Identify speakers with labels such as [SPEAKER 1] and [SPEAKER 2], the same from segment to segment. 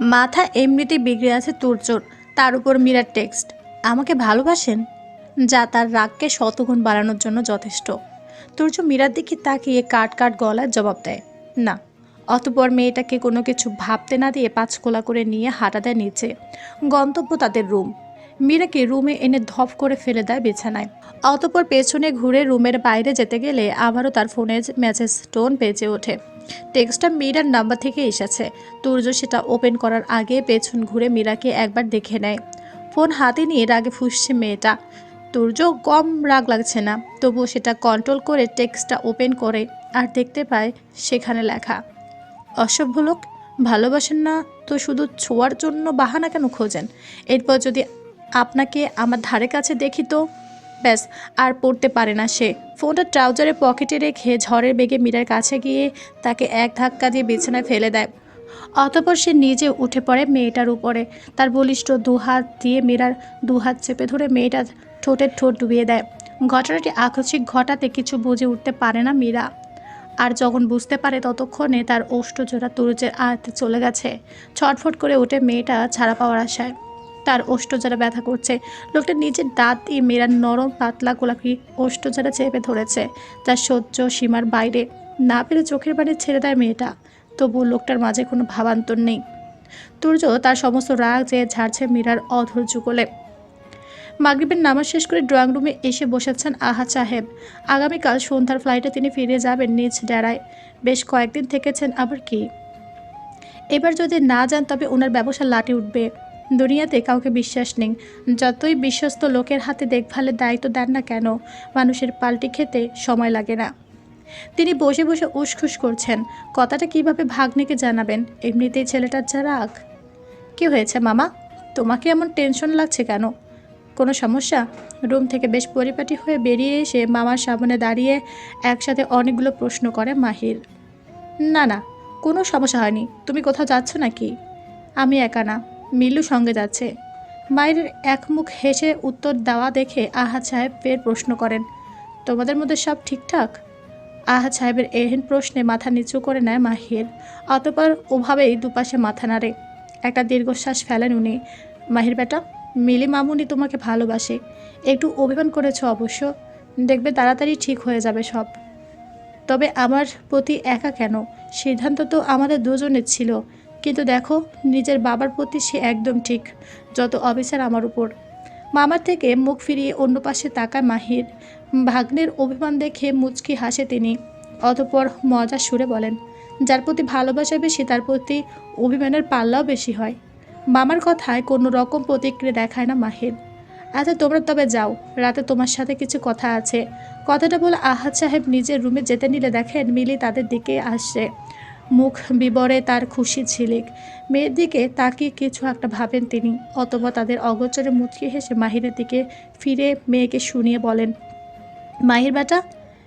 [SPEAKER 1] মাথা এমনিতেই বিগড়ে আছে তুরচোর তার উপর মীরার টেক্সট। আমাকে ভালোবাসেন? যা তার রাগকে শতগুণ বাড়ানোর জন্য যথেষ্ট। তুর্য মীরার দিকে তাকিয়ে কাট কাট গলায় জবাব দেয়, না। অতপর মেয়েটাকে কোনো কিছু ভাবতে না দিয়ে পাঁচকোলা করে নিয়ে হাঁটা দেয় নিচে। গন্তব্য তাদের রুম। মীরাকে রুমে এনে ধপ করে ফেলে দেয় বিছানায়। অতপর পেছনে ঘুরে রুমের বাইরে যেতে গেলে আবারও তার ফোনে মেসেজ টোন বেজে ওঠে। টেক্সটটা মীরার নাম্বার থেকে এসেছে। তুর্য সেটা ওপেন করার আগে পেছন ঘুরে মীরাকে একবার দেখে নেয়। ফোন হাতে নিয়ে রাগে ফুসছে মেয়েটা। তুর্য কম রাগ লাগছে না। তবুও সেটা কন্ট্রোল করে টেক্সটটা ওপেন করে আর দেখতে পায় সেখানে লেখা, অসভ্য লোক, ভালোবাসেন না তো শুধু ছোঁয়ার জন্য বাহানা কেন খোঁজেন? এরপর যদি আপনাকে আমার ধারে কাছে দেখি তো? ব্যাস, আর পড়তে পারে না সে। ফোনটা ট্রাউজারের পকেটে রেখে ঝড়ের বেগে মীরার কাছে গিয়ে তাকে এক ধাক্কা দিয়ে বিছানায় ফেলে দেয়। অতপর সে নিজে উঠে পড়ে মেয়েটার উপরে। তার বলিষ্ঠ দুহাত দিয়ে মীরার দুহাত চেপে ধরে মেয়েটার ঠোঁটের ঠোঁট ডুবিয়ে দেয়। ঘটনাটি আকস্মিক ঘটাতে কিছু বুঝে উঠতে পারে না মীরা। আর যখন বুঝতে পারে ততক্ষণে তার ওষ্ঠজোড়া তুরুজের আয়তে চলে গেছে। ছটফট করে উঠে মেয়েটা ছাড়া পাওয়ার আশায়। তার ওষ্ঠজোড়া ব্যথা করছে। লোকটা নিজের দাঁত দিয়ে মেয়েরার নরম, পাতলা গোলাপি ওষ্ঠজোড়া চেপে ধরেছে। তার সহ্য সীমার বাইরে। না পেরে চোখের বাড়ি ছেড়ে দেয় মেয়েটা। তবু লোকটার মাঝে কোনো ভাবান্তর নেই। তুর্য তার সমস্ত রাগ যে ঝাড়ছে মীরার অধৈর্য কোলে। মাগরিবের নামাজ শেষ করে ড্রয়িং রুমে এসে বসেছেন আহা সাহেব। আগামীকাল সন্ধ্যার ফ্লাইটে তিনি ফিরে যাবেন নিজ ডেরায়। বেশ কয়েকদিন থেকেছেন, আবার কি? এবার যদি না যান, তবে ওনার ব্যবসা লাটে উঠবে। দুনিয়াতে কাউকে বিশ্বাস নেই। যতই বিশ্বস্ত লোকের হাতে দেখভালের দায়িত্ব দেন না কেন, মানুষের পাল্টি খেতে সময় লাগে না। তিনি বসে বসে উসখুস করছেন, কথাটা কীভাবে ভাগ্নিকে জানাবেন? এমনিতেই ছেলেটার যা রাগ কি হয়েছে মামা? তোমাকে এমন টেনশন লাগছে কেন? কোনো সমস্যা? রুম থেকে বেশ পরিপাটি হয়ে বেরিয়ে এসে মামার সামনে দাঁড়িয়ে একসাথে অনেকগুলো প্রশ্ন করে মাহির। না না, কোনো সমস্যা হয়নি। তুমি কোথাও যাচ্ছ নাকি? আমি একা না। মিল্লু সঙ্গে যাচ্ছে। মায়ের এক মুখ হেসে উত্তর দেওয়া দেখে আহাদ সাহেব ফের প্রশ্ন করেন, তোমাদের মধ্যে সব ঠিকঠাক? আহাদ সাহেবের এহেন প্রশ্নে মাথা নিচু করে নেয় মাহির, অতপর ওভাবেই দুপাশে মাথা নাড়ে। একটা দীর্ঘশ্বাস ফেলেন উনি, মাহির বেটা, মিলি মামুনি তোমাকে ভালোবাসে। একটু অভিমান করেছ অবশ্য, দেখবে তাড়াতাড়ি ঠিক হয়ে যাবে সব। তবে আমার প্রতি একা কেন? সিদ্ধান্ত তো আমাদের দুজনের ছিল। কিন্তু দেখো, নিজের বাবার প্রতি সে একদম ঠিক, যত অবিচার আমার উপর। মামার থেকে মুখ ফিরিয়ে অন্য পাশে তাকায় মাহির। ভাগ্নের অভিমান দেখে মুচকি হাসে তিনি। অতপর মজা সুরে বলেন, যার প্রতি ভালোবাসা বেশি, তার প্রতি অভিমানের পাল্লাও বেশি হয়। মামার কথায় কোনো রকম প্রতিক্রিয়া দেখায় না মাহির। আচ্ছা তোমরা তবে যাও, রাতে তোমার সাথে কিছু কথা আছে। কথাটা বলে আহাদ সাহেব নিজের রুমে যেতে নিলে দেখেন মিলি তাদের দিকে আসছে। মুখ বিবরে তার খুশি ছিলিক মেয়ের দিকে তাকিয়ে কিছু একটা ভাবেন তিনি, অথবা তাদের অগোচরে মুচকি হেসে মাহিরের দিকে ফিরে মেয়েকে শুনিয়ে বলেন, মাহির বেটা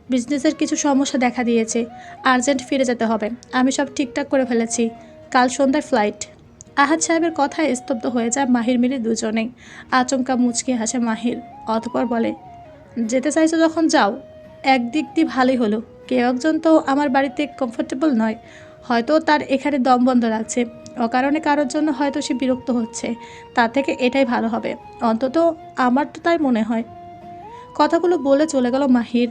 [SPEAKER 1] বিজনেসের কিছু সমস্যা দেখা দিয়েছে। আর্জেন্ট ফিরে যেতে হবে। আমি সব ঠিকঠাক করে ফেলেছি। কাল সন্ধ্যায় ফ্লাইট আহাদ সাহেবের কথায় স্তব্ধ হয়ে যায় মাহির মিলি দুজনেই। আচমকা মুচকি হাসে মাহির, অতপর বলে, যেতে চাইছো যখন যাও। একদিক দিয়ে ভালোই হলো। কেউ একজন তো আমার বাড়িতে কমফোর্টেবল নয়। হয়তো তার এখানে দম বন্ধ লাগছে অকারণে কারোর জন্য হয়তো সে বিরক্ত হচ্ছে। তার থেকে এটাই ভালো হবে। অন্তত আমার তো তাই মনে হয়। কথাগুলো বলে চলে গেল মাহির।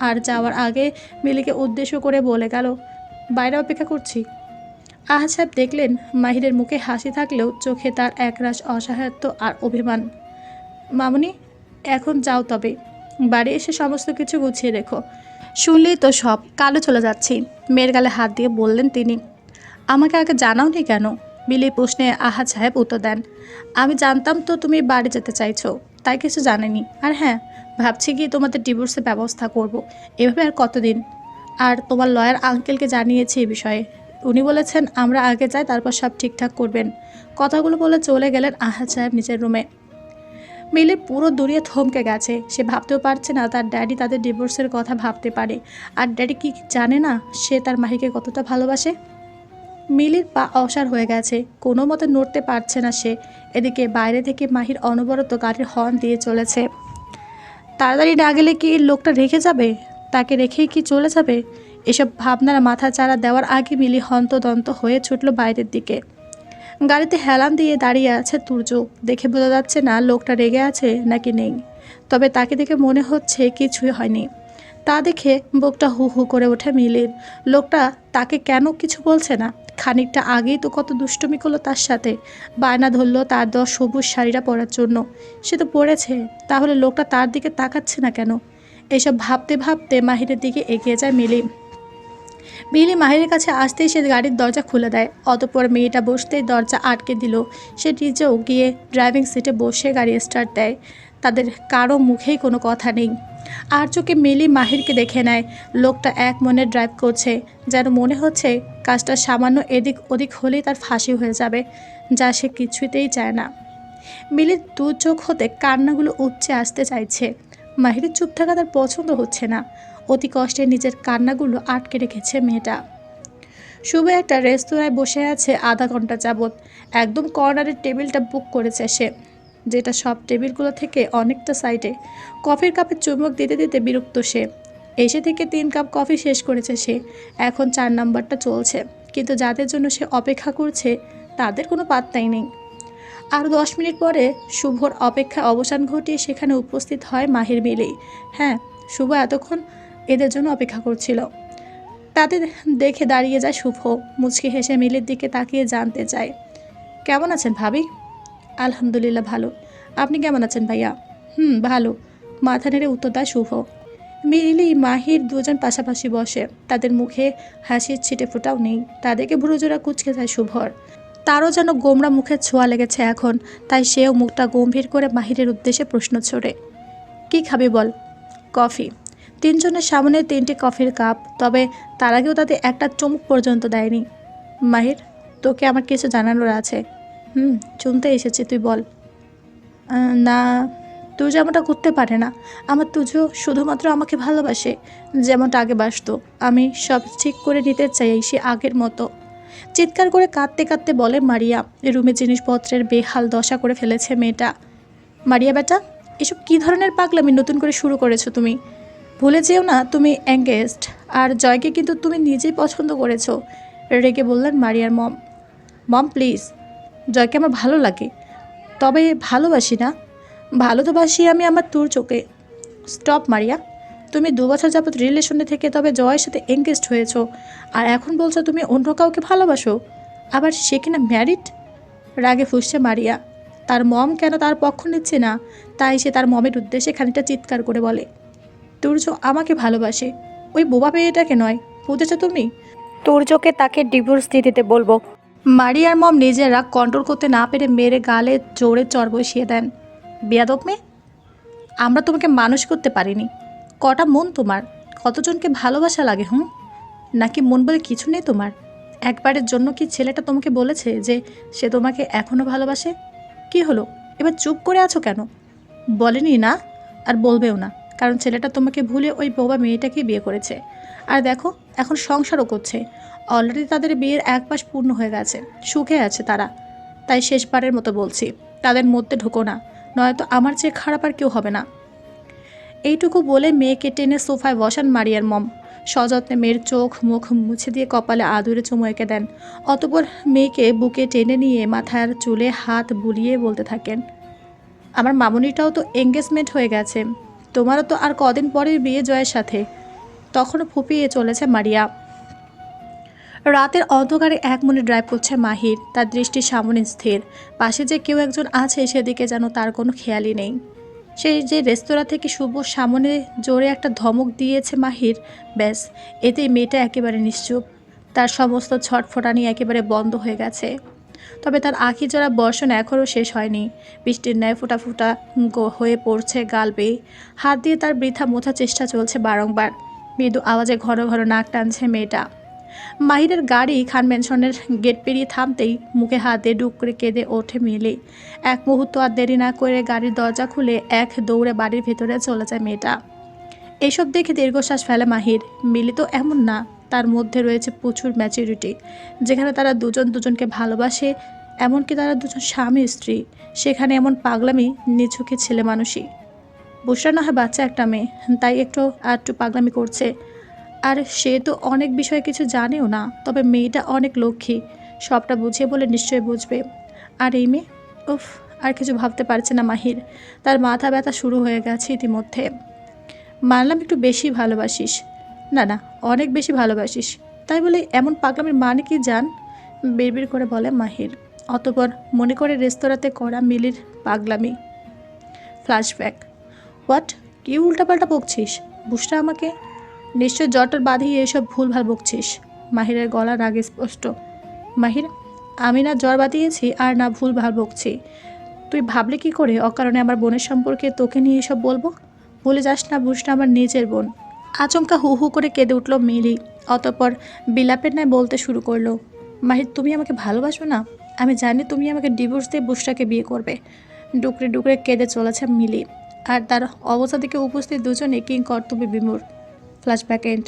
[SPEAKER 1] আর যাওয়ার আগে মিলিকে উদ্দেশ্য করে বলে গেল, বাইরে অপেক্ষা করছি। আহাদ সাহেব দেখলেন মাহিরের মুখে হাসি থাকলেও চোখে তার একরাশ অসহায়ত্ব আর অভিমান। মামুনি, এখন যাও তবে। বাড়ি এসে সমস্ত কিছু গুছিয়ে রেখো। শুনলেই তো সব কালো চলে যাচ্ছি। মেয়ের গালে হাত দিয়ে বললেন তিনি, আমাকে আগে জানাওনি কেন? বিলি প্রশ্নে আহা সাহেব উত্তর দেন, আমি জানতাম তো তুমি বাড়ি যেতে চাইছো, তাই কিছু জানেনি। আর হ্যাঁ ভাবছি কি তোমাদের ডিভোর্সের ব্যবস্থা করব। এভাবে আর কতদিন? আর তোমার লয়ার আঙ্কেলকে জানিয়েছি এই বিষয়ে। উনি বলেছেন, আমরা আগে যাই, তারপর সব ঠিকঠাক করবেন। কথাগুলো বলে চলে গেলেন আহাদ সাহেব নিজের রুমে। মিলি পুরো দুনিয়া থমকে গেছে। সে ভাবতেও পারছে না তার ড্যাডি তাদের ডিভোর্সের কথা ভাবতে পারে। আর ড্যাডি কি জানে না সে তার মাহিকে কতটা ভালোবাসে? মিলির পা অসার হয়ে গেছে। কোনো মতে নড়তে পারছে না সে। এদিকে বাইরে থেকে মাহির অনবরত গাড়ির হর্ন দিয়ে চলেছে। তাড়াতাড়ি না গেলে কি লোকটা রেখে যাবে? তাকে রেখেই কি চলে যাবে? এসব ভাবনার মাথা চারা দেওয়ার আগে মিলি হন্তদন্ত হয়ে ছুটল বাইরের দিকে। গাড়িতে হেলান দিয়ে দাঁড়িয়ে আছে তুর্য। দেখে বোঝা যাচ্ছে, না, লোকটা রেগে আছে নাকি নেই। তবে তাকে দেখে মনে হচ্ছে কিছুই হয়নি। তা দেখে বুকটা হু হু করে ওঠে মিলির। লোকটা তাকে কেন কিছু বলছে না? খানিকটা আগেই তো কত দুষ্টুমি করল তার সাথে। বায়না ধরলো তার দশ সবুজ শাড়িটা পরার জন্য। সে তো পড়েছে তাহলে লোকটা তার দিকে তাকাচ্ছে না কেন? এসব ভাবতে ভাবতে মাহিরের দিকে এগিয়ে যায় মিলি। মিলি মাহিরের কাছে আসতেই সে গাড়ির দরজা খুলে দেয়। অতপর মেয়েটা বসতেই দরজা আটকে দিল। সে নিজেও গিয়ে ড্রাইভিং সিটে বসে গাড়ি স্টার্ট দেয়। তাদের কারও মুখেই কোনো কথা নেই। আর চোখে মিলি মাহিরকে দেখে নেয়। লোকটা এক মনে ড্রাইভ করছে, যেন মনে হচ্ছে কাজটা সামান্য এদিক ওদিক হলেই তার ফাঁসি হয়ে যাবে, যা সে কিছুতেই চায় না। মিলির দু চোখ হতে কান্নাগুলো উপচে আসতে চাইছে। মাহিরের চুপ থাকা তার পছন্দ হচ্ছে না। অতি কষ্টে নিজের কান্নাগুলো আটকে রেখেছে মেয়েটা। শুভ একটা রেস্তোরাঁয় বসে আছে আধা ঘণ্টা যাবৎ। একদম কর্নারের টেবিলটা বুক করেছে সে, যেটা সব টেবিলগুলো থেকে অনেকটা সাইডে। কফির কাপে চুমুক দিতে দিতে বিরক্ত সে। এসে থেকে তিন কাপ কফি শেষ করেছে সে। এখন চার নাম্বারটা চলছে। কিন্তু যাদের জন্য সে অপেক্ষা করছে, তাদের কোনো পাত্তাই নেই। আরও দশ মিনিট পরে শুভর অপেক্ষা অবসান ঘটিয়ে সেখানে উপস্থিত হয় মাহির মিলি। হ্যাঁ শুভ এতক্ষণ এদের জন্য অপেক্ষা করছিল। তাতে দেখে দাঁড়িয়ে যায় শুভ মুচকি হেসে মিলির দিকে তাকিয়ে জানতে চায়। কেমন আছেন ভাবি? আলহামদুলিল্লাহ ভালো। আপনি কেমন আছেন ভাইয়া? হুম, ভালো। মাথা নেড়ে উত্তর দেয় শুভ মিলি, মাহির দুজন পাশাপাশি বসে। তাদের মুখে হাসির ছিটে ফোটাও নেই। তাদেরকে ভুরুজোড়া কুচকে যায় শুভর তারও যেন গোমরা মুখে ছোঁয়া লেগেছে এখন, তাই সেও মুখটা গম্ভীর করে মাহিরের উদ্দেশ্যে প্রশ্ন ছোড়ে। কি খাবি বল? কফি। তিনজনের সামনে তিনটি কফির কাপ, তবে তার আগেও তাতে একটা চুমুক পর্যন্ত দেয়নি। মাহির, তোকে আমার কিছু জানানোর আছে। হুম চুনতে এসেছি, তুই বল। না তুই যেমনটা করতে পারে না, আমার তুজো শুধুমাত্র আমাকে ভালোবাসে, যেমনটা আগে বাসত। আমি সব ঠিক করে নিতে চাই সে আগের মতো। চিৎকার করে কাঁদতে কাঁদতে বলে মারিয়া, রুমে জিনিসপত্রের বেহাল দশা করে ফেলেছে মেয়েটা। মারিয়া, বেটা, এসব কী ধরনের পাগলামি নতুন করে শুরু করেছ তুমি? ভুলে যেও না, তুমি এঙ্গেজড আর জয়কে কিন্তু তুমি নিজেই পছন্দ করেছ, রেগে বললেন মারিয়ার মম। মম প্লিজ জয়কে আমার ভালো লাগে, তবে ভালোবাসি না। ভালো তো বাসি আমি আমার তোর চোখে। Stop Maria. তুমি দু বছর যাবৎ রিলেশনে থেকে তবে জয়ের সাথে এঙ্গেজড হয়েছো, আর এখন বলছো তুমি অন্য কাউকে ভালোবাসো। আবার সে কিনা ম্যারিড রাগে ফুসছে মারিয়া। তার মম কেন তার পক্ষ নিচ্ছে না, তাই সে তার মমের উদ্দেশ্যে খানিকটা চিৎকার করে বলে। তুর্য আমাকে ভালোবাসে। ওই বোবা মেয়েটাকে নয় বুঝেছ তুমি? তুর্যকে তাকে ডিভোর্স দিয়ে দিতে বলব। মারিয়ার মম নিজের রাগ কন্ট্রোল করতে না পেরে মেরে গালে জোরে চর বসিয়ে দেন। বেয়াদব মেয়ে আমরা তোমাকে মানুষ করতে পারিনি। কটা মন তোমার কতজনকে ভালোবাসা লাগে হুম? নাকি মন বলে কিছু নেই তোমার? একবারের জন্য কি ছেলেটা তোমাকে বলেছে যে সে তোমাকে এখনও ভালোবাসে? কি হলো? এবার চুপ করে আছো কেন? বলেনি না আর বলবেও না। কারণ ছেলেটা তোমাকে ভুলে ওই বোবা মেয়েটাকে বিয়ে করেছে। আর দেখো, এখন সংসারও করছে। অলরেডি তাদের বিয়ের এক মাস পূর্ণ হয়ে গেছে। সুখে আছে তারা। তাই শেষবারের মতো বলছি, তাদের মধ্যে ঢুকো না। নয়তো আমার চেয়ে খারাপ আর কেউ হবে না। এইটুকু বলে মেয়েকে টেনে সোফায় বসান মারিয়ার মম। সযত্নে মেয়ের চোখ, মুখ মুছে দিয়ে কপালে আদুরে চুমু এঁকে দেন। অতপর মেয়েকে বুকে টেনে নিয়ে মাথার চুলে হাত বুলিয়ে বলতে থাকেন, আমার মামুনিটাও তো এঙ্গেজমেন্ট হয়ে গেছে। তোমারও তো আর কদিন পরেই বিয়ে জয়ের সাথে। তখনও ফুপিয়ে চলেছে মারিয়া। রাতের অন্ধকারে এক মনে ড্রাইভ করছে মাহির। তার দৃষ্টি সামনে স্থির। পাশে যে কেউ একজন আছে, সেদিকে যেন তার কোনো খেয়ালই নেই। সেই যে রেস্তোরাঁ থেকে শুভ সামনে জোরে একটা ধমক দিয়েছে মাহির, ব্যাস, এতেই মেয়েটা একেবারে নিশ্চুপ। তার সমস্ত ছটফটানি একেবারে বন্ধ হয়ে গেছে। তবে তার আখি জোড়া বর্ষণ এখনও শেষ হয়নি। বৃষ্টির ন্যায় ফোটা ফোটা হয়ে পড়ছে গাল বেয়ে। হাত দিয়ে তার বৃথা মোথার চেষ্টা চলছে বারংবার। মৃদু আওয়াজে ঘন ঘন নাক টানছে মেয়েটা। মাহিরের গাড়ি খান ম্যানশনের গেট পেরিয়ে থামতেই মুখে হাত দিয়ে করে কেঁদে ওঠে মিলে। এক মুহূর্ত আর দেরি না করে গাড়ির দরজা খুলে এক দৌড়ে বাড়ির ভেতরে চলে যায় মেয়েটা। এইসব দেখে দীর্ঘশ্বাস ফেলে মাহির। মিলি তো এমন না। তার মধ্যে রয়েছে প্রচুর ম্যাচুরিটি যেখানে তারা দুজন দুজনকে ভালোবাসে, এমনকি তারা দুজন স্বামী স্ত্রী, সেখানে এমন পাগলামি নিছুকে ছেলে মানুষই। বুসরা না হয় বাচ্চা একটা মেয়ে, তাই একটু একটু পাগলামি করছে। আর সে তো অনেক বিষয়ে কিছু জানেও না, তবে মেয়েটা অনেক লক্ষ্মী, সবটা বুঝিয়ে বলে নিশ্চয়ই বুঝবে। আর এই মেয়ে? উফ, আর কিছু ভাবতে পারছে না মাহির, তার মাথা ব্যথা শুরু হয়ে গেছে ইতিমধ্যে। মানলাম একটু বেশি ভালোবাসিস না না, অনেক বেশি ভালোবাসিস। তাই বলে এমন পাগলামির মানে কি জান? বিড়বিড় করে বলে মাহির। অতপর মনে করে রেস্তোরাঁতে করা মিলির পাগলামি। ফ্ল্যাশব্যাক হোয়াট কি উল্টাপাল্টা বকছিস? বুঝটা আমাকে। নিশ্চয় জটর বাঁধিয়ে এসব ভুলভাল বকছিস। মাহিরের গলা রাগে স্পষ্ট। মাহির, আমি না জ্বর বাঁধিয়েছি আর না ভুল ভুলভাল বকছি। তুই ভাবলে কি করে অকারণে আমার বোনের সম্পর্কে তোকে নিয়ে এসব বলব? ভুলে যাস না বুঝটা আমার নিজের বোন। আচমকা হু হু করে কেঁদে উঠল মিলি। অতপর বিলাপের ন্যায় বলতে শুরু করল, মাহির, তুমি আমাকে ভালোবাসো না? আমি জানি তুমি আমাকে ডিভোর্স দিয়ে বুসটাকে বিয়ে করবে। ডুকরে ডুকরে কেঁদে চলেছে মিলি। আর তার অবস্থা থেকে উপস্থিত দুজনে কিং কর্তব্য বিমূর ফ্ল্যাশব্যাক এন্ড।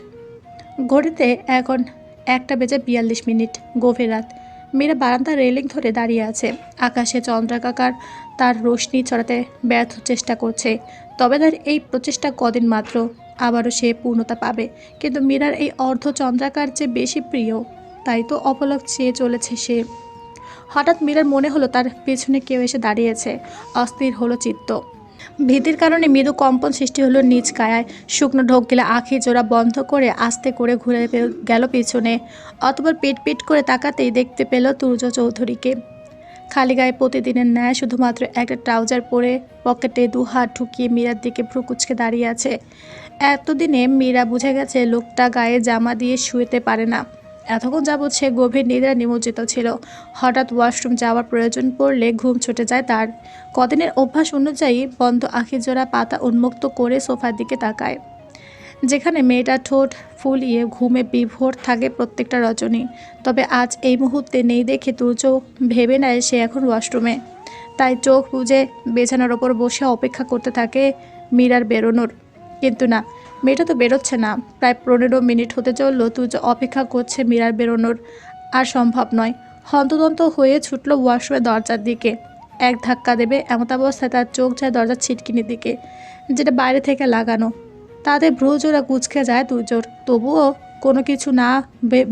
[SPEAKER 1] ঘড়িতে এখন একটা বেজে বিয়াল্লিশ মিনিট, গভীর রাত। মেয়েরা বারান্দার রেলিং ধরে দাঁড়িয়ে আছে। আকাশে চন্দ্রাকাকার তার রোশনি ছড়াতে ব্যর্থ চেষ্টা করছে। তবে তার এই প্রচেষ্টা কদিন মাত্র? আবারও সে পূর্ণতা পাবে। কিন্তু মীরার এই অর্ধ চন্দ্রাকার চেয়ে বেশি প্রিয়, তাই তো অপলক চেয়ে চলেছে সে। হঠাৎ মীরার মনে হলো তার পেছনে কেউ এসে দাঁড়িয়েছে। অস্থির হলো চিত্ত। ভীতির কারণে মৃদু কম্পন সৃষ্টি হলো নিজ কায়ায় শুকনো ঢোক গেলে আখি জোড়া বন্ধ করে আস্তে করে ঘুরে গেল পিছনে। অতপর পিট পিট করে তাকাতেই দেখতে পেল তুর্য চৌধুরীকে। খালি গায়ে প্রতিদিনের ন্যায় শুধুমাত্র একটা ট্রাউজার পরে পকেটে দু হাত ঢুকিয়ে মীরার দিকে ভ্রুকুচকে দাঁড়িয়ে আছে। এতদিনে মীরা বুঝে গেছে লোকটা গায়ে জামা দিয়ে শুয়েতে পারে না। এতক্ষণ যাবৎ সে গভীর নিদ্রা নিমজ্জিত ছিল। হঠাৎ ওয়াশরুম যাওয়ার প্রয়োজন পড়লে ঘুম ছুটে যায় তার। কদিনের অভ্যাস অনুযায়ী বন্ধ আখি জোড়া পাতা উন্মুক্ত করে সোফার দিকে তাকায়। যেখানে মেয়েটা ঠোঁট ফুলিয়ে ঘুমে বিভোর থাকে প্রত্যেকটা রজনী। তবে আজ এই মুহূর্তে নেই দেখে তুর্য ভেবে নেয় সে এখন ওয়াশরুমে। তাই চোখ বুজে বেছানোর ওপর বসে অপেক্ষা করতে থাকে মীরার বেরোনোর। কিন্তু না। মেয়েটা তো বেরোচ্ছে না। প্রায় পনেরো মিনিট হতে চলল তুর্য অপেক্ষা করছে মীরার বেরোনোর। আর সম্ভব নয়। হন্তদন্ত হয়ে ছুটল ওয়াশরুমের দরজার দিকে। এক ধাক্কা দেবে এমত অবস্থায় তার চোখ যায় দরজার ছিটকিনির দিকে, যেটা বাইরে থেকে লাগানো। তাতে ভ্রুজোড়া কুচকে যায় দুজোর। তবুও কোনো কিছু না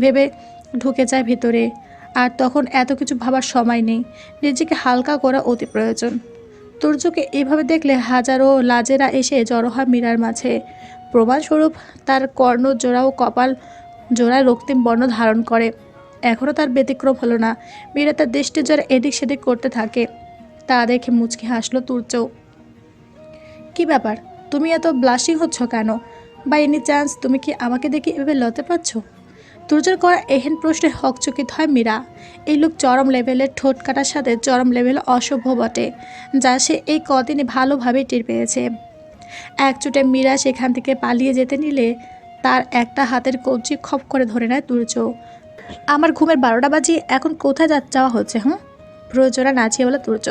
[SPEAKER 1] ভেবে ঢুকে যায় ভিতরে। আর তখন এত কিছু ভাবার সময় নেই। নিজেকে হালকা করা অতি প্রয়োজন। তুর্যকে এভাবে দেখলে হাজারো লাজেরা এসে জড়ো হয় মীরার মাঝে। প্রমাণস্বরূপ তার কর্ণ জোড়া ও কপাল জোড়ায় রক্তিম বর্ণ ধারণ করে। এখনও তার ব্যতিক্রম হলো না। মীরা তার দৃষ্টি জোড়া এদিক সেদিক করতে থাকে। তা দেখে মুচকি হাসলো তুর্যও কি ব্যাপার? তুমি এত ব্লাশিং হচ্ছ কেন? বা এনি চান্স তুমি কি আমাকে দেখে এভাবে লতে পারছ? তুর্যের করা এহেন প্রশ্নে হকচকিত হয় মীরা। এই লোক চরম লেভেলের ঠোঁট কাটার সাথে চরম লেভেল অসভ্য বটে, যা সে এই কদিনে ভালোভাবে টের পেয়েছে। একচুটে মীরা সেখান থেকে পালিয়ে যেতে নিলে তার একটা হাতের কবজি খপ করে ধরে নেয় তুর্য আমার ঘুমের বারোটা বাজিয়ে এখন কোথায় যাওয়া হচ্ছে, হুম? প্রয়োজনা নাচিয়ে বলে তুর্য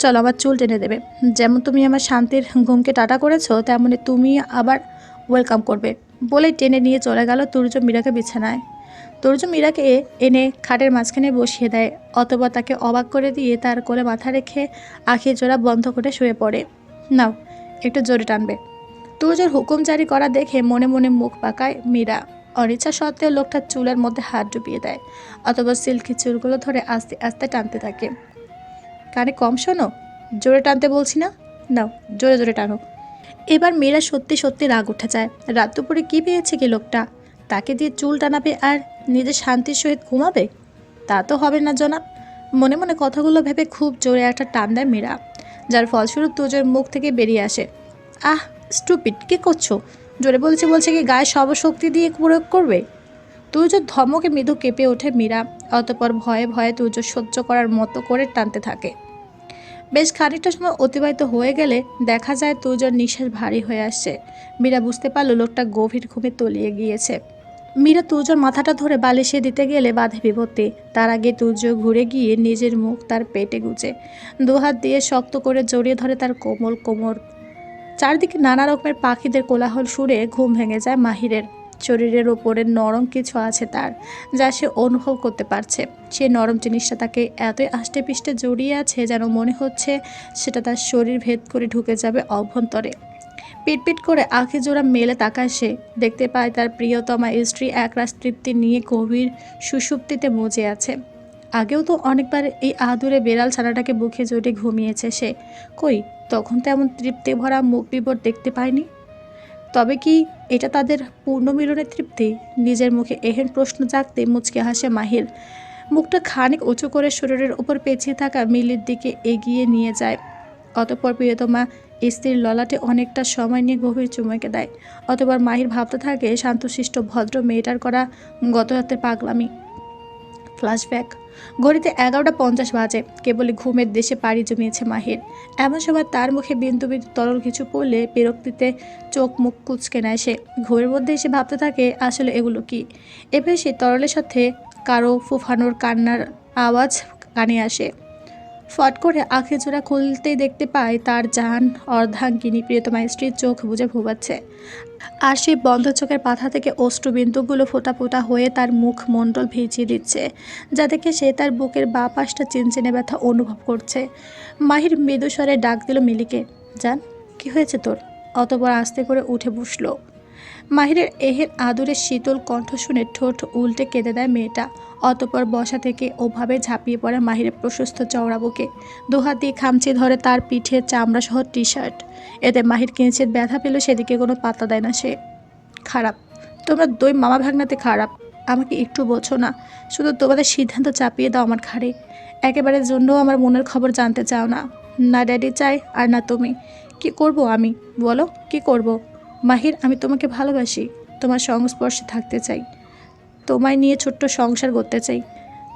[SPEAKER 1] চলো আমার চুল টেনে দেবে। যেমন তুমি আমার শান্তির ঘুমকে টাটা করেছ, তেমনি তুমি আবার ওয়েলকাম করবে। বলেই টেনে নিয়ে চলে গেল তুর্য মীরাকে বিছানায়। তুর্য মীরাকে এনে খাটের মাঝখানে বসিয়ে দেয়, অথবা তাকে অবাক করে দিয়ে তার কোলে মাথা রেখে আখির জোড়া বন্ধ করে শুয়ে পড়ে। নাও, একটু জোরে টানবে। তুর্যর হুকুম জারি করা দেখে মনে মনে মুখ পাকায় মীরা। অনিচ্ছা সত্ত্বেও লোকটা চুলের মধ্যে হাত ডুবিয়ে দেয়, অথবা সিল্কি চুলগুলো ধরে আস্তে আস্তে টানতে থাকে। কানে কম শোনো, জোরে টানতে বলছি না? নাও, জোরে জোরে টানো। এবার মেয়েরা সত্যি সত্যি রাগ উঠে যায়। রাত দুপুরে কী পেয়েছে কি লোকটা? তাকে দিয়ে চুল টানাবে আর নিজের শান্তির সহিত ঘুমাবে? তা তো হবে না, জনাব। মনে মনে কথাগুলো ভেবে খুব জোরে একটা টান দেয় মীরা যার ফলস্বরূপ তুজোর মুখ থেকে বেরিয়ে আসে। আহ স্টুপিড কি করছ? জোরে বলছে বলছে কি গায়ে সবশক্তি দিয়ে প্রয়োগ করবে? তুর্য ধমকে মৃদু কেঁপে ওঠে মীরা অতপর ভয়ে ভয়ে তুর্য সহ্য করার মতো করে টানতে থাকে। বেশ খানিকটা সময় অতিবাহিত হয়ে গেলে দেখা যায় তুজন নিঃশ্বাস ভারী হয়ে আসছে। মীরা বুঝতে পারল লোকটা গভীর ঘুমে তলিয়ে গিয়েছে। মীরা তুর্যর মাথাটা ধরে বালিশে দিতে গেলে বাঁধে বিপত্তি। তার আগে তুর্য ঘুরে গিয়ে নিজের মুখ তার পেটে গুজে। দুহাত দিয়ে শক্ত করে জড়িয়ে ধরে তার কোমল কোমর। চারদিকে নানা রকমের পাখিদের কোলাহল সুরে ঘুম ভেঙে যায় মাহিরের। শরীরের ওপরে নরম কিছু আছে তার, যা সে অনুভব করতে পারছে। সে নরম জিনিসটা তাকে এতই আষ্টে পিষ্টে জড়িয়ে আছে যেন মনে হচ্ছে সেটা তার শরীর ভেদ করে ঢুকে যাবে অভ্যন্তরে। পিটপিট করে আঁখি জোড়া মেলে তাকায় সে, দেখতে পায় তার প্রিয়তমা স্ত্রী একরাশ তৃপ্তি নিয়ে গভীর সুষুপ্তিতে মজে আছে। আগেও তো অনেকবার এই আদুরে বেড়াল ছানাটাকে বুকে জড়িয়ে ঘুমিয়েছে সে। কই, তখন তেমন তৃপ্তি ভরা মুখ বিবর দেখতে পায়নি? তবে কি এটা তাদের পূর্ণ মিলনের তৃপ্তি? নিজের মুখে এহেন প্রশ্ন জাগতে মুচকে হাসে মাহির। মুখটা খানিক উঁচু করে শরীরের উপর পেঁচিয়ে থাকা মিলির দিকে এগিয়ে নিয়ে যায়। অতঃপর প্রিয়তমা স্ত্রীর ললাটে অনেকটা সময় নিয়ে গভীর চুমুকে দেয়। অতবার মাহির ভাবতে থাকে, শান্তশিষ্ট ভদ্র মেয়েটার করা গত রাতের পাগলামি। ফ্ল্যাশব্যাক ঘড়িতে এগারোটা পঞ্চাশ বাজে। কেবলই ঘুমের দেশে পাড়ি জমিয়েছে মাহির। এমন সময় তার মুখে বিন্দু বিন্দু তরল কিছু পড়লে বিরক্তিতে চোখ মুখ কুচকে নেয় সে। ঘুমের মধ্যে এসে ভাবতে থাকে, আসলে এগুলো কি? এভাবে সে তরলের সাথে কারও ফুফানোর কান্নার আওয়াজ কানে আসে। ফট করে জোড়া খুলতেই দেখতে পায় তার জান অর্ধাঙ্গিনী প্রিয়তমা স্ত্রীর চোখ বুঝে ভোবাচ্ছে আর সেই বন্ধ চোখের পাথা থেকে অষ্টবিন্দুগুলো ফোটা ফোটা হয়ে তার মুখ মণ্ডল ভিজিয়ে দিচ্ছে যা দেখে সে তার বুকের বা পাশটা চিনচিনে ব্যথা অনুভব করছে। মাহির মৃদুস্বরে ডাক দিল মিলিকে, জান, কি হয়েছে তোর? অতবার আস্তে করে উঠে বসল। মাহিরের এহের আদুরে শীতল কণ্ঠ শুনে ঠোঁট উল্টে কেঁদে দেয় মেয়েটা। অতপর বসা থেকে ওভাবে ঝাঁপিয়ে পড়ে মাহিরের প্রশস্ত চওড়া বুকে দুহাত দিয়ে খামচি ধরে তার পিঠে চামড়া সহ টি শার্ট এতে মাহির কিঞ্চিত ব্যথা পেল সেদিকে কোনো পাতা দেয় না সে। খারাপ। তোমরা দই মামা ভাগনাতে খারাপ। আমাকে একটু বোঝো না। শুধু তোমাদের সিদ্ধান্ত চাপিয়ে দাও আমার ঘাড়ে। একেবারে জন্যও আমার মনের খবর জানতে চাও না। না ড্যাডি চাই আর না তুমি। কি করব আমি? বলো, কি করব? মাহির, আমি তোমাকে ভালোবাসি। তোমার সংস্পর্শে থাকতে চাই। তোমায় নিয়ে ছোট্ট সংসার করতে চাই।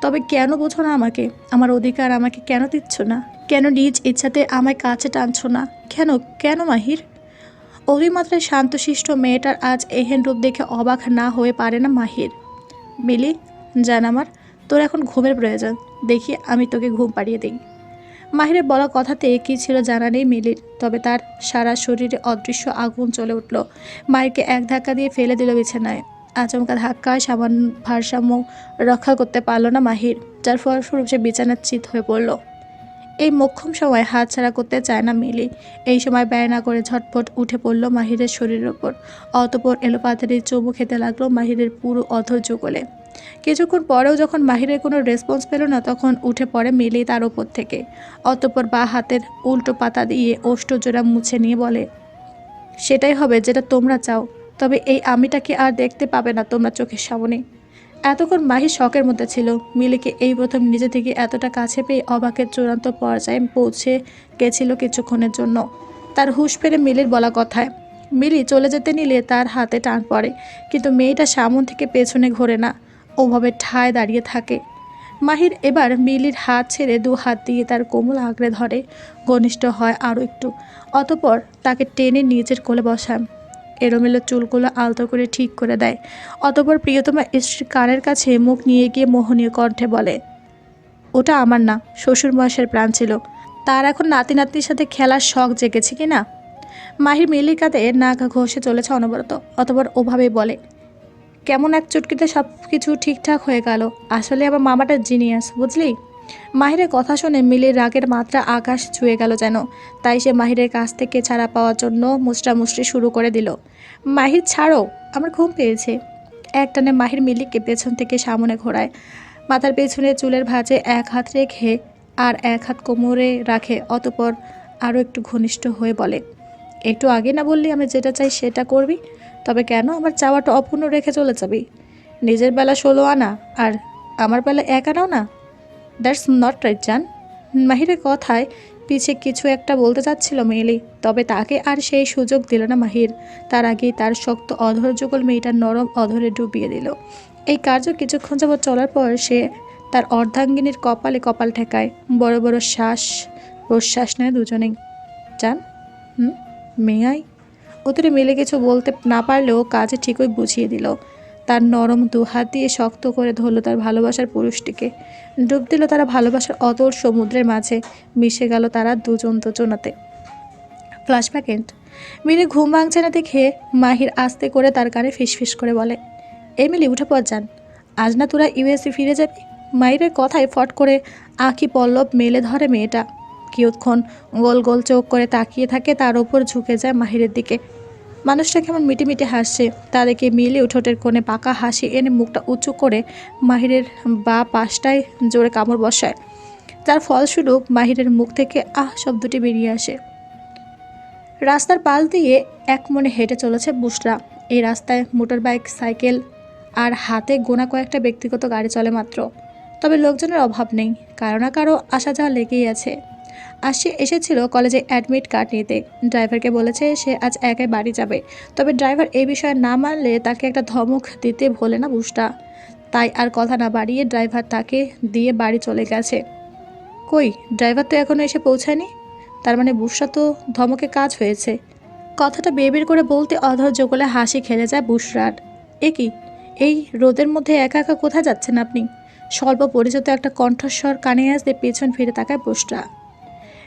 [SPEAKER 1] তবে কেন বোঝো না আমাকে? আমার অধিকার আমাকে কেন দিচ্ছ না? কেন নিজ ইচ্ছাতে আমায় কাছে টানছো না? কেন কেন মাহির? অভিমাত্রায় শান্তশিষ্ট মেয়েটার আজ এহেন রূপ দেখে অবাক না হয়ে পারে না মাহির। মিলি, জান আমার, তোর এখন ঘুমের প্রয়োজন। দেখি আমি তোকে ঘুম পাড়িয়ে দিই। মাহিরের বলা কথাতে কী ছিল জানা নেই মিলির, তবে তার সারা শরীরে অদৃশ্য আগুন চলে উঠল। মায়েরকে এক ধাক্কা দিয়ে ফেলে দিল বিছানায়। আচমকা ধাক্কায় সামান্য ভারসাম্য রক্ষা করতে পারল না মাহির, যার ফলস্বরূপ সে বিছানার চিত হয়ে পড়ল। এই মোক্ষম সময় হাত ছাড়া করতে চায় না মিলি। এই সময় ব্যয় না করে ঝটপট উঠে পড়ল মাহিরের শরীরের ওপর। অতপর এলোপাথারি চুমু খেতে লাগল মাহিরের পুরো অধৈর্য যুগলে কিছুক্ষণ পরেও যখন মাহিরের কোনো রেসপন্স পেল না, তখন উঠে পড়ে মিলি তার ওপর থেকে। অতপর বা হাতের উল্টো পাতা দিয়ে ওষ্ঠজোড়া মুছে নিয়ে বলে, সেটাই হবে যেটা তোমরা চাও। তবে এই আমিটাকে আর দেখতে পাবে না তোমরা চোখের সামনে? এতক্ষণ মাহি শখের মধ্যে ছিল। মিলিকে এই প্রথম নিজে থেকে এতটা কাছে পেয়ে অবাকের চূড়ান্ত পর্যায়ে পৌঁছে গেছিল কিছুক্ষণের জন্য। তার হুঁশ ফেরে মিলির বলা কথায়। মিলি চলে যেতে নিলে তার হাতে টান পড়ে, কিন্তু মেয়েটা সামন থেকে পেছনে ঘোরে না। ওভাবে ঠায় দাঁড়িয়ে থাকে। মাহির এবার মিলির হাত ছেড়ে দু হাত দিয়ে তার কোমল আঁকড়ে ধরে, ঘনিষ্ঠ হয় আরও একটু। অতপর তাকে টেনে নিজের কোলে বসান এলোমেলো চুলগুলো আলতো করে ঠিক করে দেয়। অতপর প্রিয়তমা স্ত্রীর কানের কাছে মুখ নিয়ে গিয়ে মোহনীয় কণ্ঠে বলে, ওটা আমার না শ্বশুর মহাশের প্রাণ ছিল। তার এখন নাতি নাতনির সাথে খেলার শখ জেগেছে কি না? মাহির মিলির কাতে নাক ঘষে চলেছে অনবরত। অতপর ওভাবেই বলে, কেমন এক চুটকিতে সব কিছু ঠিকঠাক হয়ে গেল। আসলে আমার মামাটা জিনিয়াস বুঝলি? মাহিরের কথা শুনে মিলির রাগের মাত্রা আকাশ ছুঁয়ে গেল যেন। তাই সে মাহিরের কাছ থেকে ছাড়া পাওয়ার জন্য মুষ্টামুষ্টি শুরু করে দিল। মাহির, ছাড়ো, আমার ঘুম পেয়েছে। একটানে মাহির মিলিকে পেছন থেকে সামনে ঘোরায়। মাথার পেছনে চুলের ভাঁজে এক হাত রেখে আর এক হাত কোমরে রাখে, অতপর আরও একটু ঘনিষ্ঠ হয়ে বলে, একটু আগে না বললি আমি যেটা চাই সেটা করবি? তবে কেন আমার চাওয়াটা অপূর্ণ রেখে চলে যাবি? নিজের বেলা ষোলো আনা, আর আমার বেলা এক আনাও না? দ্যাটস নট রাইট, জান। মাহিরের কথায় পিছে কিছু একটা বলতে চাচ্ছিল মেয়েলি, তবে তাকে আর সেই সুযোগ দিল না মাহির। তার আগেই তার শক্ত অধর যুগল মেয়েটার নরম অধরে ডুবিয়ে দিল। এই কার্য কিছুক্ষণ যাবৎ চলার পর সে তার অর্ধাঙ্গিনীর কপালে কপাল ঠেকায়। বড় বড় শ্বাস, প্রশ্বাস নেয় দুজনেই। জান, হুম? মেয়াই ওদের মিলে কিছু বলতে না পারলেও কাজে ঠিকই বুঝিয়ে দিল। তার নরম দু হাত দিয়ে শক্ত করে ধরল তার ভালোবাসার পুরুষটিকে। ডুব দিল তারা ভালোবাসার অতল সমুদ্রের মাঝে, মিশে গেল তারা দুজন দুজনাতে। Flashback and. মিলি ঘুম ভাঙছে না দেখে মাহির আস্তে করে তার কানে ফিসফিস করে বলে, এমিলি, উঠে পর যান। আজ না তোরা ইউএসএ ফিরে যাবি? মাহিরের কথায় ফট করে আঁখি পল্লব মেলে ধরে মেয়েটা। কিয়ৎক্ষণ গোল গোল চোখ করে তাকিয়ে থাকে তার ওপর ঝুঁকে যায় মাহিরের দিকে। মানুষটা কেমন মিটি মিটি হাসছে, তাদেরকে মিলে ঠোঁটের কোণে পাকা হাসি এনে মুখটা উঁচু করে মাহিরের বা পাশটায় জোরে কামড় বসায়। যার ফলস্বরূপ মাহিরের মুখ থেকে আহ শব্দটি বেরিয়ে আসে। রাস্তার পাশ দিয়ে এক মনে হেঁটে চলেছে বুসরা। এই রাস্তায় মোটর বাইক, সাইকেল আর হাতে গোনা কয়েকটা ব্যক্তিগত গাড়ি চলে মাত্র। তবে লোকজনের অভাব নেই, কারও না কারও আসা যাওয়া লেগেই আছে। আর সে এসেছিল কলেজে অ্যাডমিট কার্ড নিতে। ড্রাইভারকে বলেছে সে আজ একাই বাড়ি যাবে। তবে ড্রাইভার এই বিষয়ে না মানলে তাকে একটা ধমক দিতে ভোলে না বুসটা। তাই আর কথা না বাড়িয়ে ড্রাইভার তাকে দিয়ে বাড়ি চলে গেছে। কই, ড্রাইভার তো এখনও এসে পৌঁছায়নি? তার মানে বুসরা তো ধমকে কাজ হয়েছে। কথাটা বেবির করে বলতে অধৈর্য করে হাসি খেলে যায় বুসরার। এ কি? এই রোদের মধ্যে একা একা কোথায় যাচ্ছেন আপনি? স্বল্প পরিচিত একটা কণ্ঠস্বর কানে আসতে পেছন ফিরে তাকায় বুসরা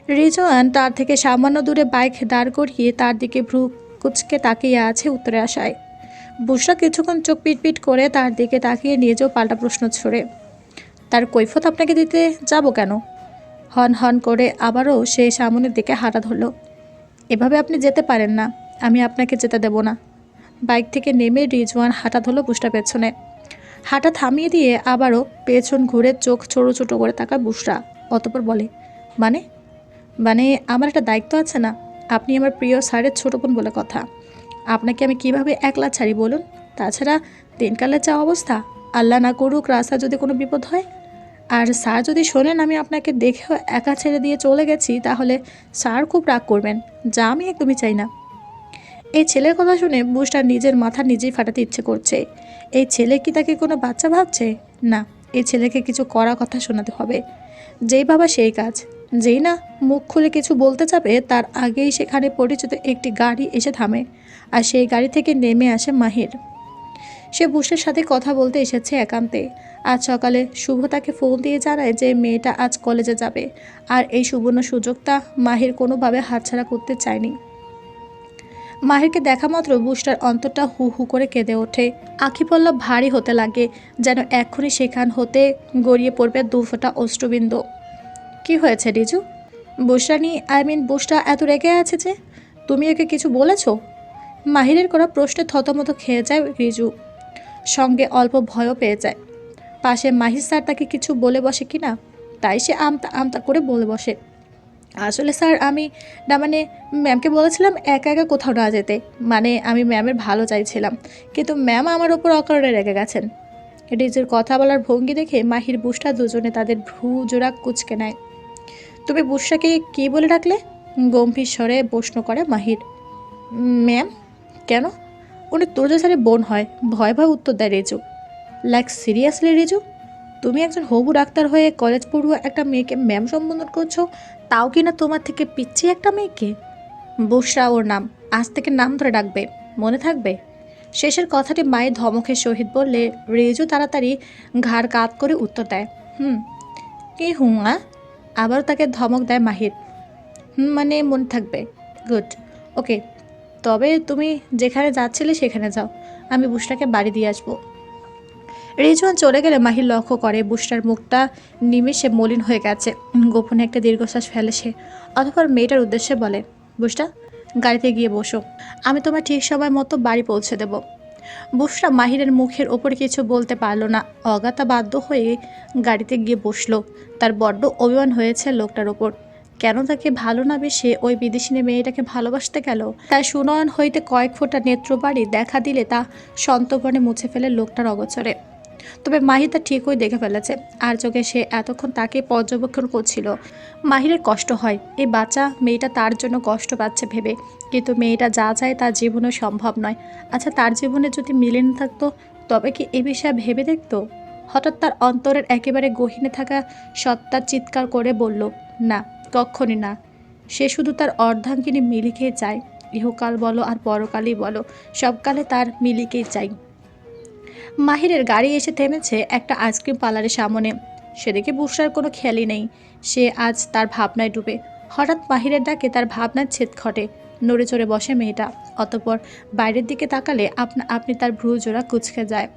[SPEAKER 1] রিজওয়ান তার থেকে সামান্য দূরে বাইক দাঁড় করিয়ে তার দিকে ভ্রু কুচকে তাকিয়ে আছে উত্তরে আসায়। বুসরা কিছুক্ষণ চোখ পিটপিট করে তার দিকে তাকিয়ে নিজেও পাল্টা প্রশ্ন ছড়ে, তার কৈফত আপনাকে দিতে যাব কেন? হন হন করে আবারও সে সামনের দিকে হাঁটা ধরলো, এভাবে আপনি যেতে পারেন না, আমি আপনাকে যেতে দেব না। বাইক থেকে নেমে রিজওয়ান হাঁটা ধরলো বুসরা পেছনে। হাঁটা থামিয়ে দিয়ে আবারও পেছন ঘুরে চোখ ছোটো ছোটো করে তাকায় বুসরা, অতপর বলে মানে মানে আমার একটা দায়িত্ব আছে না? আপনি আমার প্রিয় স্যারের ছোটো বোন বলে কথা। আপনাকে আমি কীভাবে একলা ছাড়ি বলুন? তাছাড়া দিনকালের যা অবস্থা, আল্লাহ না করুক রাস্তা যদি কোনো বিপদ হয়। আর স্যার যদি শোনেন আমি আপনাকে দেখেও একা ছেড়ে দিয়ে চলে গেছি, তাহলে স্যার খুব রাগ করবেন, যা আমি একদমই চাই না। এই ছেলের কথা শুনে বুসটা নিজের মাথা নিজেই ফাটাতে ইচ্ছে করছে। এই ছেলে কি তাকে কোনো বাচ্চা ভাবছে? না, এই ছেলেকে কিছু করা কথা শোনাতে হবে। যেই বাবা সেই কাজ। যেই না মুখ খুলে কিছু বলতে যাবে, তার আগেই সেখানে পরিচিত একটি গাড়ি এসে থামে আর সেই গাড়ি থেকে নেমে আসে মাহির। সে বুসের সাথে কথা বলতে এসেছে একান্তে আজ সকালে শুভ তাকে ফোন দিয়ে জানায় যে মেয়েটা আজ কলেজে যাবে আর এই সুবর্ণ সুযোগটা মাহির কোনোভাবে হাতছাড়া করতে চায়নি। মাহিরকে দেখা মাত্র বুসটার অন্তরটা হু হু করে কেঁদে ওঠে। আখি পল্লব ভারী হতে লাগে যেন এক্ষুনি সেখান হতে গড়িয়ে পড়বে দু ফোঁটা অষ্টবিন্দু কি হয়েছে রিজু বুসরানি, আই মিন বুসটা এত রেগে আছে যে, তুমি ওকে কিছু বলেছ? মাহিরের করা প্রশ্নে থতমত খেয়ে যায় রিজু। সঙ্গে অল্প ভয়ও পেয়ে যায়। পাশে মাহির স্যার তাকে কিছু বলে বসে কি না, তাই সে আমতা আমতা করে বলে বসে। আসলে স্যার, আমি না মানে ম্যামকে বলেছিলাম একা একা কোথাও না যেতে। মানে আমি ম্যামের ভালো চাইছিলাম, কিন্তু ম্যাম আমার ওপর অকারণে রেগে গেছেন। রিজুর কথা বলার ভঙ্গি দেখে মাহির বুসটা দুজনে তাদের ভ্রু জোড়া কুচকে নেয়। তুমি বুসরাকে কী বলে ডাকলে? গম্ভীর স্বরে প্রশ্ন করে মাহির। ম্যাম, কেন? উনি তোর স্যারের বোন হয়। ভয় ভয় উত্তর দেয় রেজু। Like, seriously রেজু? তুমি একজন হবু ডাক্তার হয়ে কলেজ পড়ুয়া একটা মেয়েকে ম্যাম সম্বোধন করছ? তাও কি না তোমার থেকে পিচ্ছি একটা মেয়েকে? বুসরা ওর নাম, আজ থেকে নাম ধরে ডাকবে। মনে থাকবে? শেষের কথাটি মায়ের ধমকের সহিত বললে রেজু তাড়াতাড়ি ঘাড় কাত করে উত্তর দেয়। হুম, কি হুঁয়া আবারও তাকে ধমক দেয় মাহির। মানে মনে থাকবে। গুড। ওকে। তবে তুমি যেখানে যাচ্ছিলে সেখানে যাও। আমি বুসটাকে বাড়ি দিয়ে আসব। রিজওয়ান চলে গেলে মাহির লক্ষ্য করে বুসটার মুখটা নিমেষে মলিন হয়ে গেছে। গোপনে একটা দীর্ঘশ্বাস ফেলে সে। অথবা মেয়েটার উদ্দেশ্যে বলে বুসটা গাড়িতে গিয়ে বসো। আমি তোমার ঠিক সময় মতো বাড়ি পৌঁছে দেব। বুসরা মাহিরের মুখের ওপর কিছু বলতে পারল না। অগাতা বাধ্য হয়ে গাড়িতে গিয়ে বসল। তার বড্ড অভিমান হয়েছে লোকটার ওপর। কেন তাকে ভালো না বেশে ওই বিদেশিনী মেয়েটাকে ভালোবাসতে গেল? তার সুনয়ন হইতে কয়েক ফোঁটা নেত্রবাড়ি দেখা দিলে তা সন্তপণে মুছে ফেলে লোকটার অগচরে। তবে মাহি তা ঠিকই দেখে ফেলেছে, আর চোখে সে এতক্ষণ তাকে পর্যবেক্ষণ করছিল। মাহিরের কষ্ট হয়, এই বাচ্চা মেয়েটা তার জন্য কষ্ট পাচ্ছে ভেবে। কিন্তু মেয়েটা যা চায় তার জীবনে সম্ভব নয়। আচ্ছা তার জীবনে যদি মিলে না থাকতো, তবে কি এ বিষয়ে ভেবে দেখতো? হঠাৎ তার অন্তরের একেবারে গহীনে থাকা সত্তার চিৎকার করে বলল, না কক্ষণই না। সে শুধু তার অর্ধাঙ্গিনী মিলিকেই চায়। ইহকাল বলো আর পরকালই বলো সবকালে তার মিলিকেই চাই। মাহিরের গাড়ি এসে থেমেছে একটা আইসক্রিম পার্লারের সামনে। সেদিকে বুসরার কোনো খেয়ালই নেই। সে আজ তার ভাবনায় ডুবে। হঠাৎ মাহিরের ডাকে তার ভাবনার ছেদ ঘটে। নড়ে চড়ে বসে মেয়েটা। অতপর বাইরের দিকে তাকালে আপনা আপনি তার ভ্রু জোড়া কুচকে যায়।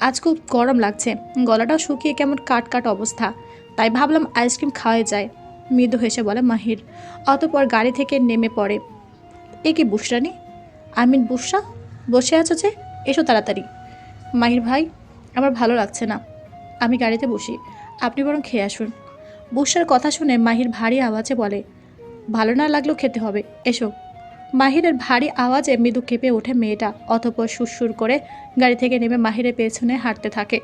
[SPEAKER 1] আজ খুব গরম লাগছে। গলাটাও শুকিয়ে কেমন কাট কাট অবস্থা। তাই ভাবলাম আইসক্রিম খাওয়াই যায়। মৃদু হেসে বলে মাহির। অতপর গাড়ি থেকে নেমে পড়ে। এ কি বুসরানি? আমিন বুসরা? বসে আছো যে? এসো তাড়াতাড়ি। মাহির ভাই, আমার ভালো লাগছে না। আমি গাড়িতে বসি। আপনি বরং খেয়ে আসুন। বুসরার কথা শুনে মাহির ভারী আওয়াজে বলে ভালো না লাগলেও খেতে হবে। এসো। মাহিরের ভারী আওয়াজে মৃদু কেঁপে ওঠে মেয়েটা, অতপর সুরসুর করে গাড়ি থেকে নেমে মাহিরের পেছনে হাঁটতে থাকে।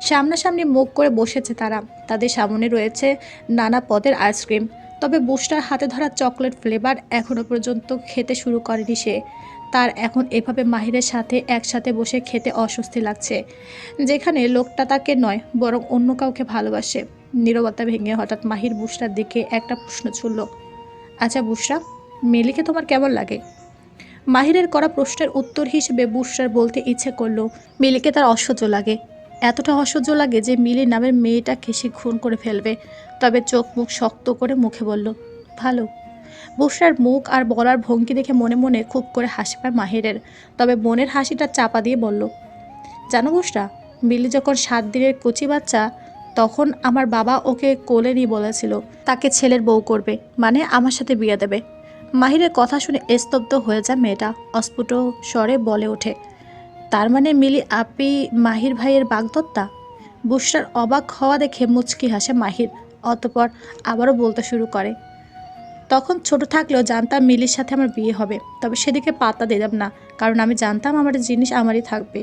[SPEAKER 1] সামনাসামনি মুখ করে বসেছে তারা। তাদের সামনে রয়েছে নানা পদের আইসক্রিম। তবে বুস্টার হাতে ধরা চকলেট ফ্লেভার এখনও পর্যন্ত খেতে শুরু করেনি সে। তার এখন এভাবে মাহিরের সাথে একসাথে বসে খেতে অস্বস্তি লাগছে। যেখানে লোকটা তাকে নয়, বরং অন্য কাউকে ভালোবাসে। নীরবতা ভেঙে হঠাৎ মাহির বুসরার দিকে একটা প্রশ্ন ছুড়ল আচ্ছা বুসরা মেলিকে তোমার কেমন লাগে? মাহিরের করা প্রশ্নের উত্তর হিসেবে বুসরার বলতে ইচ্ছে করল মিলিকে তার অসহ্য লাগে। এতটা অসহ্য লাগে যে মিলি নামের মেয়েটাকে সে খুন করে ফেলবে। তবে চোখ মুখ শক্ত করে মুখে বলল, ভালো। বুসরার মুখ আর বলার ভঙ্গি দেখে মনে মনে খুব করে হাসি পায় মাহিরের, তবে মনের হাসিটা চাপা দিয়ে বলল, জানো বুসরা মিলি যখন সাত দিনের কচি বাচ্চা তখন আমার বাবা ওকে কোলে নিয়ে বলেছিল, তাকে ছেলের বউ করবে মানে আমার সাথে বিয়ে দেবে। মাহিরের কথা শুনে স্তব্ধ হয়ে যায় মেয়েটা, অস্ফুট স্বরে বলে ওঠে, তার মানে মিলি আপি মাহির ভাইয়ের বাগদত্তা? বুসরার অবাক হওয়া দেখে মুচকি হাসে মাহির, অতপর আবারও বলতে শুরু করে তখন ছোট থাকলেও জানতাম মিলির সাথে আমার বিয়ে হবে, তবে সেদিকে পাত্তা দিলাম না, কারণ আমি জানতাম আমার জিনিস আমারই থাকবে।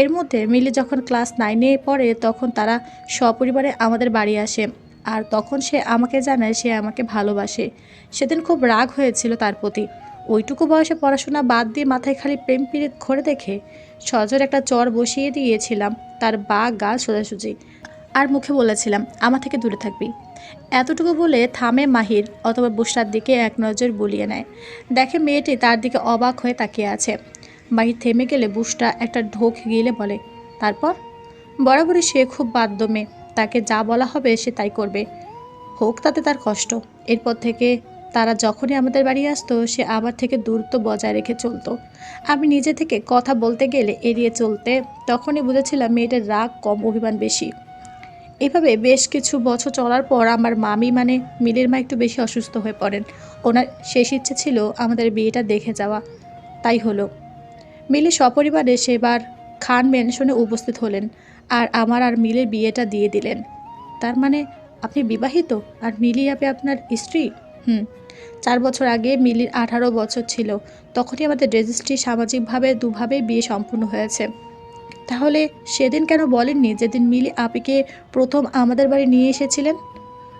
[SPEAKER 1] এর মধ্যে মিলি যখন ক্লাস নাইনে পড়ে তখন তারা সপরিবারে আমাদের বাড়ি আসে, আর তখন সে আমাকে জানায় সে আমাকে ভালোবাসে। সেদিন খুব রাগ হয়েছিল তার প্রতি। ওইটুকু বয়সে পড়াশোনা বাদ দিয়ে মাথায় খালি প্রেম পীড়িত ঘরে দেখে সজর একটা চর বসিয়ে দিয়েছিলাম, তার বা গাল সোজাসুজি। আর মুখে বলেছিলাম, আমার থেকে দূরে থাকবি। এতটুকু বলে থামে মাহির অথবা বুসরার দিকে এক নজর বুলিয়ে নেয়। দেখে মেয়েটি তার দিকে অবাক হয়ে তাকিয়ে আছে। মাহির থেমে গেলে বুসটা একটা ঢোক গিলে বলে, তারপর? বরাবরই সে খুব বাধ্য মেয়ে তাকে যা বলা হবে সে তাই করবে। হোক তাতে তার কষ্ট। এরপর থেকে তারা যখনই আমাদের বাড়ি আসতো, সে আমার থেকে দূরত্ব বজায় রেখে চলতো। আমি নিজে থেকে কথা বলতে গেলে এড়িয়ে চলতে তখনই বুঝেছিলাম মেয়েটার রাগ কম, অভিমান বেশি। এভাবে বেশ কিছু বছর চলার পর আমার মামি মানে মিলের মা একটু বেশি অসুস্থ হয়ে পড়েন। ওনার শেষ ইচ্ছে ছিল আমাদের বিয়েটা দেখে যাওয়া। তাই হলো। মিলি সপরিবারে সেবার খান ম্যানশনে উপস্থিত হলেন আর আমার আর মিলের বিয়েটা দিয়ে দিলেন। তার মানে আপনি বিবাহিত? আর মিলি আপনি আপনার স্ত্রী? হুম। চার বছর আগে মিলির আঠারো বছর ছিল। তখনই আমাদের রেজিস্ট্রি সামাজিকভাবে দুভাবেই বিয়ে সম্পূর্ণ হয়েছে। তাহলে সেদিন কেন বলেননি যেদিন মিলি আপিকে প্রথম আমাদের বাড়ি নিয়ে এসেছিলেন?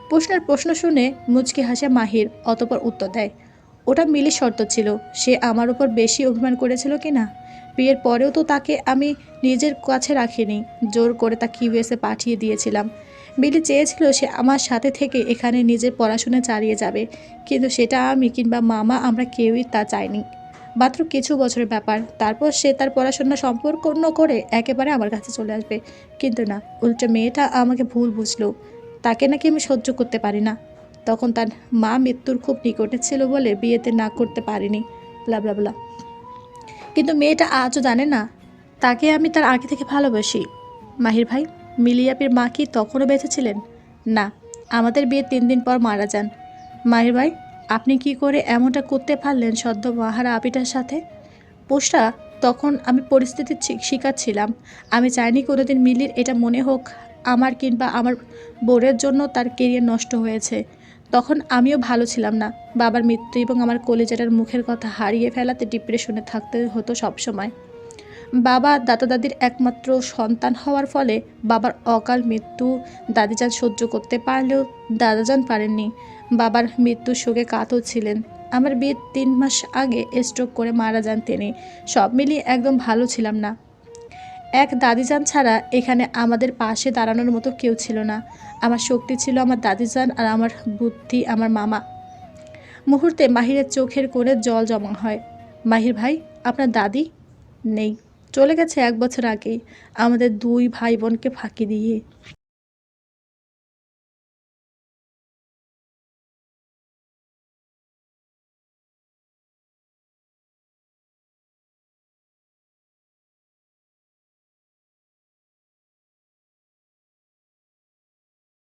[SPEAKER 1] প্রশ্নের প্রশ্ন শুনে মুচকি হাসে মাহির, অতপর উত্তর দেয়, ওটা মিলির শর্ত ছিল। সে আমার উপর বেশি অভিমান করেছিল কি না? বিয়ের পরেও তো তাকে আমি নিজের কাছে রাখিনি। জোর করে তাকে ইউএসএ পাঠিয়ে দিয়েছিলাম। মিলি চেয়েছিল সে আমার সাথে থেকে এখানে নিজের পড়াশোনা চালিয়ে যাবে। কিন্তু সেটা আমি কিংবা মামা আমরা কেউই তা চাইনি। মাত্র কিছু বছরের ব্যাপার। তারপর সে তার পড়াশোনা সম্পূর্ণ করে একেবারে আমার কাছে চলে আসবে। কিন্তু না, উল্টো মেয়েটা আমাকে ভুল বুঝলো। তাকে নাকি আমি সহ্য করতে পারি না। তখন তার মা মৃত্যুর খুব নিকটে ছিল বলে বিয়েতে না করতে পারিনি। ব্লা কিন্তু মেয়েটা আজও জানে না। তাকে আমি তার আগে থেকে ভালোবাসি। মাহির ভাই, মিলিয়াপির মা কি তখনও বেঁচে ছিলেন? না, আমাদের বিয়ে তিন দিন পর মারা যান। মাহির ভাই আপনি কি করে এমনটা করতে পারলেন সদ্য মাহারা আপিটার সাথে? পোষটা, তখন আমি পরিস্থিতির শিকার ছিলাম। আমি চাইনি কোনোদিন মিলির এটা মনে হোক, আমার কিংবা আমার বোনের জন্য তার কেরিয়ার নষ্ট হয়েছে। তখন আমিও ভালো ছিলাম না। বাবার মৃত্যু এবং আমার কলেজেটার মুখের কথা হারিয়ে ফেলাতে ডিপ্রেশনে থাকতে হতো সবসময়। বাবা দাদা দাদির একমাত্র সন্তান হওয়ার ফলে বাবার অকাল মৃত্যু দাদিজান সহ্য করতে পারলেও দাদাজান পারেননি। বাবার মৃত্যুর শোকে কাতর ছিলেন। আমার বিয়ের তিন মাস আগে স্ট্রোক করে মারা যান তিনি। সব মিলিয়ে একদম ভালো ছিলাম না। এক দাদিজান ছাড়া এখানে আমাদের পাশে দাঁড়ানোর মতো কেউ ছিল না। আমার শক্তি ছিল আমার দাদিজান আর আমার বুদ্ধি আমার মামা। মুহূর্তে মাহিরের চোখের কোণে জল জমা হয়। মাহির ভাই, আপনার দাদি নেই। চলে গেছে এক বছর আগেই। আমাদের দুই ভাই বোনকে ফাঁকি দিয়ে।